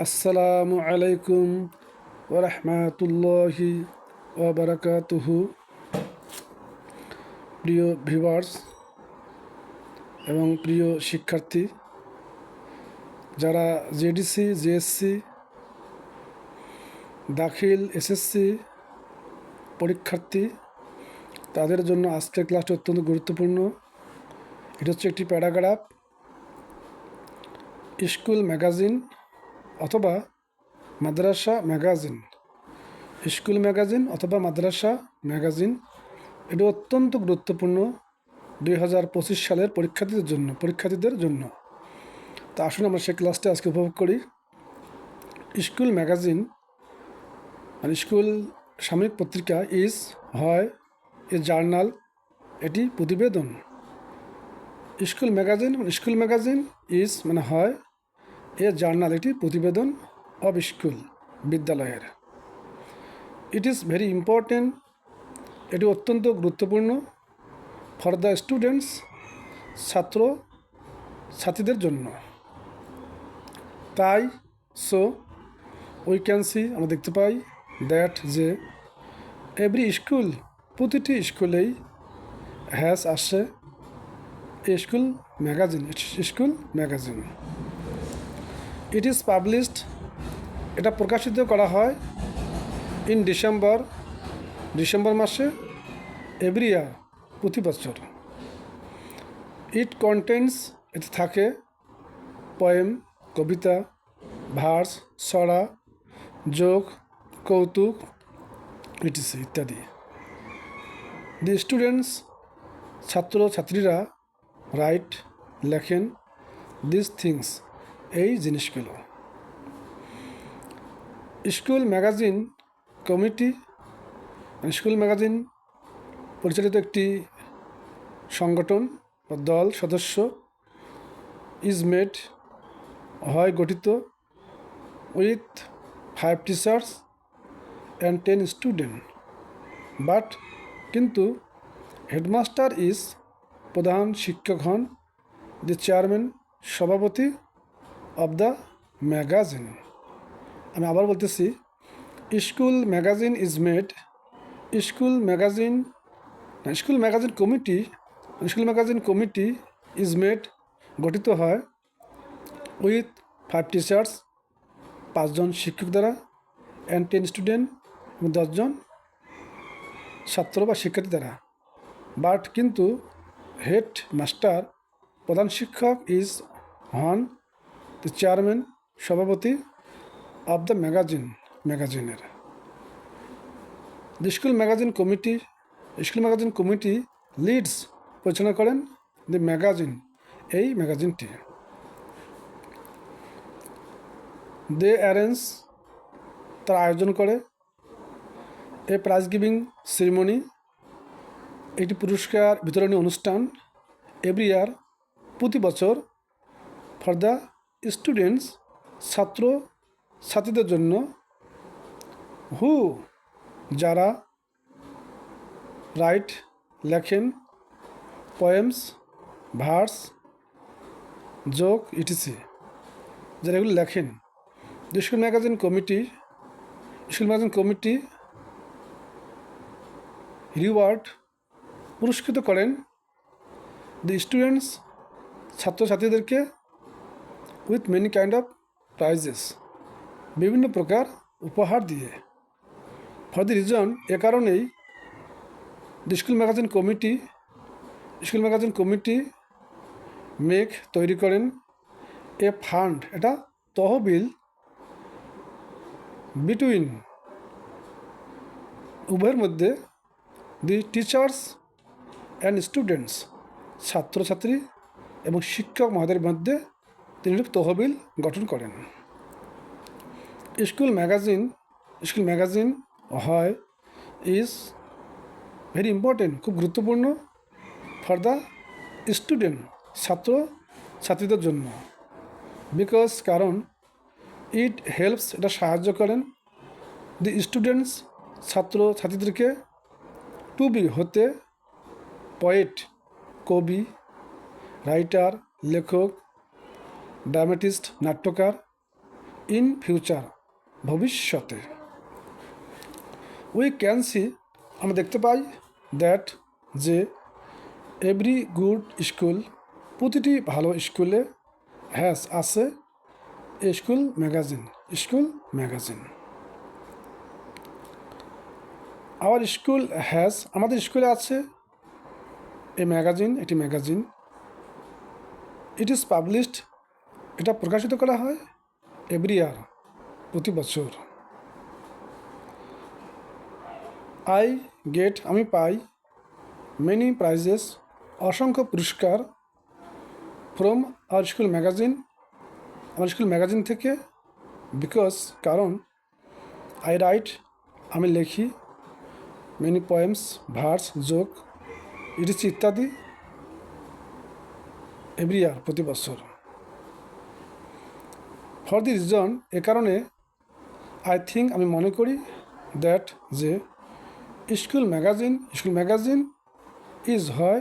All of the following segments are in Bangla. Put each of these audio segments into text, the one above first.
আসসালামু আলাইকুম ওরহমাতুল্লাহি ওবরাকাতুহু। প্রিয় ভিউয়ার্স এবং প্রিয় শিক্ষার্থী, যারা জেডিসি, জেএসসি, দাখিল, এসএসসি পরীক্ষার্থী, তাদের জন্য আজকের ক্লাসটি অত্যন্ত গুরুত্বপূর্ণ। এটা হচ্ছে একটি প্যারাগ্রাফ। স্কুল ম্যাগাজিন অথবা মাদ্রাসা ম্যাগাজিন, স্কুল ম্যাগাজিন অথবা মাদ্রাসা ম্যাগাজিন, এটি অত্যন্ত গুরুত্বপূর্ণ দুই হাজার পঁচিশ সালের পরীক্ষার্থীদের জন্য পরীক্ষার্থীদের জন্য। তা আসুন আমরা সেই ক্লাসটা আজকে উপভোগ করি। স্কুল ম্যাগাজিন মানে স্কুল সাময়িক পত্রিকা ইজ, হয়, এ জার্নাল, এটি প্রতিবেদন। School magazine school magazine is মানে হয় এ জার্নাল এটি প্রতিবেদন অব স্কুল বিদ্যালয়ের। ইট ইজ ভেরি ইম্পর্টেন্ট এটি অত্যন্ত গুরুত্বপূর্ণ ফর দ্য স্টুডেন্টস ছাত্র, ছাত্রীদের জন্য। তাই সো উই ক্যান সি আমরা দেখতে পাই দ্যাট যে এভরি স্কুল প্রতিটি স্কুলেই হ্যাজ আসে school magazine school magazine it is published এটা প্রকাশিত করা হয় ইন ডিসেম্বর ডিসেম্বর মাসে এভরি ইয়ার প্রতি বছর। ইট কন্টেন্টস এতে থাকে পয়েম কবিতা ভার্স ছড়া যোগ, কৌতুক ইটিসি ইত্যাদি। দি স্টুডেন্টস ছাত্র, ছাত্রীরা রাইট লেখেন দিস থিংস এই জিনিসগুলো। School magazine committee, school magazine পরিচালিত একটি সংগঠন বা দল, সদস্য ইজ মেড হয় গঠিত with five teachers and ten student but কিন্তু হেডমাস্টার ইজ প্রধান শিক্ষক হন দি চেয়ারম্যান সভাপতি অব দ্য ম্যাগাজিন আমি আবার বলতেছি school magazine is made school magazine school magazine committee school magazine committee is made গঠিত হয় উইথ ফাইভ টিচার্স পাঁচজন শিক্ষক দ্বারা অ্যান্ড টেন স্টুডেন্ট এবং দশজন ছাত্র বা শিক্ষার্থী দ্বারা। বাট কিন্তু হেড মাস্টার প্রধান শিক্ষক ইজ হন দ্য চেয়ারম্যান সভাপতি অব দ্য ম্যাগাজিন ম্যাগাজিনের the school magazine committee school magazine committee leads পরিচালনা করেন দ্য ম্যাগাজিন এই ম্যাগাজিনটি দে অ্যারেঞ্জ তার আয়োজন করে। এ প্রাইজ গিভিং সেরিমনি একটি পুরস্কার বিতরণী অনুষ্ঠান এভরি ইয়ার প্রতি বছর ফর দ্য স্টুডেন্টস ছাত্র ছাত্রীদের জন্য হু যারা রাইট লেখেন পয়েমস ভার্স যোগ ইটিসি যারা এগুলো লেখেন। School magazine committee school magazine committee reward পুরস্কৃত করেন। The students ছাত্রছাত্রীদেরকে with many kind of prizes বিভিন্ন প্রকার উপহার দিয়ে। ফর দি রিজন এ কারণেই school magazine committee school magazine committee make তৈরি করেন এ ফান্ড এটা তহবিল বিটুইন উভয়ের মধ্যে দি টিচার্স অ্যান্ড স্টুডেন্টস ছাত্রছাত্রী এবং শিক্ষক মহোদয়ের মধ্যে তিনি তহবিল গঠন করেন। স্কুল ম্যাগাজিন স্কুল ম্যাগাজিন হয় ইজ ভেরি ইম্পর্টেন্ট, খুব গুরুত্বপূর্ণ ফর দ্য স্টুডেন্ট, ছাত্র, ছাত্রীদের জন্য। বিকজ কারণ, ইট হেল্পস, এটা সাহায্য করেন দি স্টুডেন্টস, ছাত্র, ছাত্রীদেরকে টু বি হতে, পয়েট, কবি, রাইটার, লেখক ড্রামাটিস্ট, নাট্যকার, ইন ফিউচার, ভবিষ্যতে। উই ক্যান সি, আমরা দেখতে পাই দ্যাট যে এভরি গুড স্কুল, প্রতিটি ভালো স্কুলে হ্যাজ আছে school magazine school magazine. Our school has আমাদের স্কুলে আছে এ ম্যাগাজিন, এটি ম্যাগাজিন। ইট ইজ পাবলিশড এটা প্রকাশিত করা হয় এভরি ইয়ার প্রতি বছর। আই গেট, আমি পাই। মেনি প্রাইজেস, অসংখ্য পুরস্কার ফ্রম আওয়ার স্কুল ম্যাগাজিন। আমার স্কুল ম্যাগাজিন থেকে বিকজ, কারণ আই রাইট, আমি লেখি। Many poems, verse, joke etc ইত্যাদি এভরি ইয়ার প্রতি বছর। ফর দি রিজন এ কারণে আই থিঙ্ক আমি মনে করি দ্যাট যে school magazine school magazine is হয়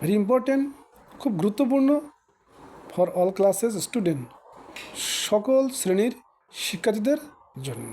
ভেরি ইম্পর্টেন্ট খুব গুরুত্বপূর্ণ ফর অল ক্লাসেস স্টুডেন্ট সকল শ্রেণির শিক্ষার্থীদের জন্য।